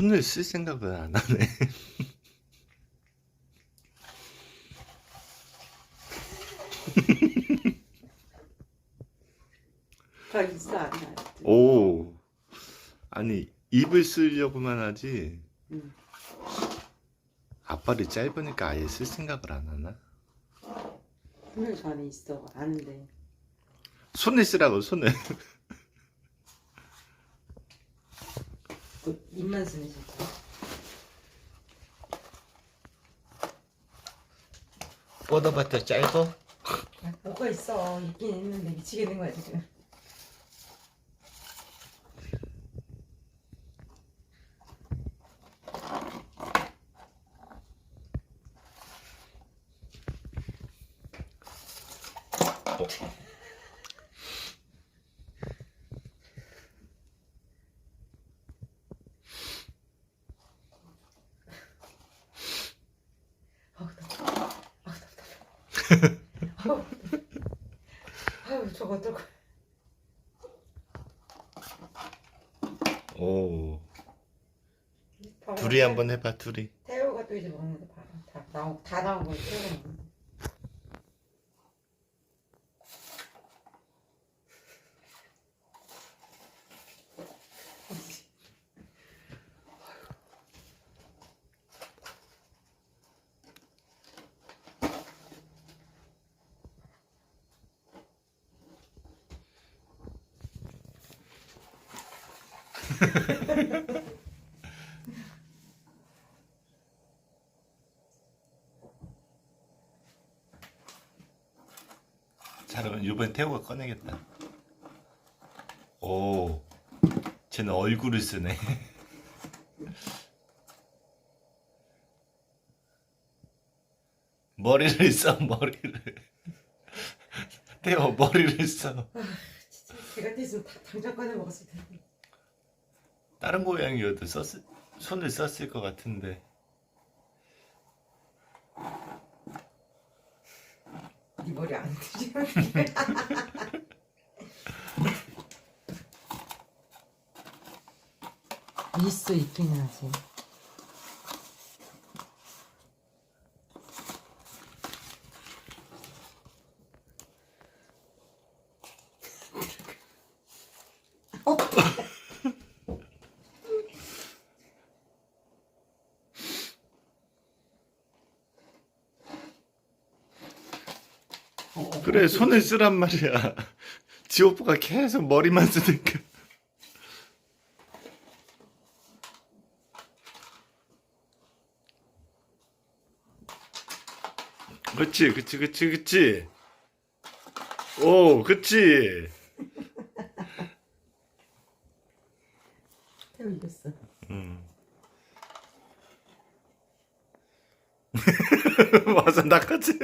손을 쓸 생각을 안 하네. 더 있어 안 나. 오. 아니, 입을 쓰려고만 하지. 응. 앞발이 짧으니까 아예 쓸 생각을 안 하나? 저 안에 있어 아는데. 손을 쓰라고, 손을. 그 입만 쓰네 진짜. 뻗어봤자 짧어? 야, 뭐가 있어 있긴 있는데 미치겠는 거야 지금. 아우 덥다. 아우 덥다. 아우 저거 어떨 거야. 오. 둘이 한번 해봐, 둘이. 태우가 또 이제 먹는데 봐봐. 다 나온 다 나온 거 태우가 먹는데. 자, 그럼 이번엔 태호가 꺼내겠다. 오. 쟤는 얼굴을 쓰네. 머리를 써, 머리를. 태호, 머리를 써. 진짜 걔 같았으면 다 당장 꺼내 먹었을 텐데. 다른 고양이여도 썼을, 손을 썼을 것 같은데. 네 머리 안 들려. 있어 있긴 하지. 그래, 손을 쓰란 말이야. 지 오빠가 계속 머리만 쓰니까. 그치, 그치, 그치, 그치. 오, 그치. 태우 이겼어. 음. 맞아, 나까지.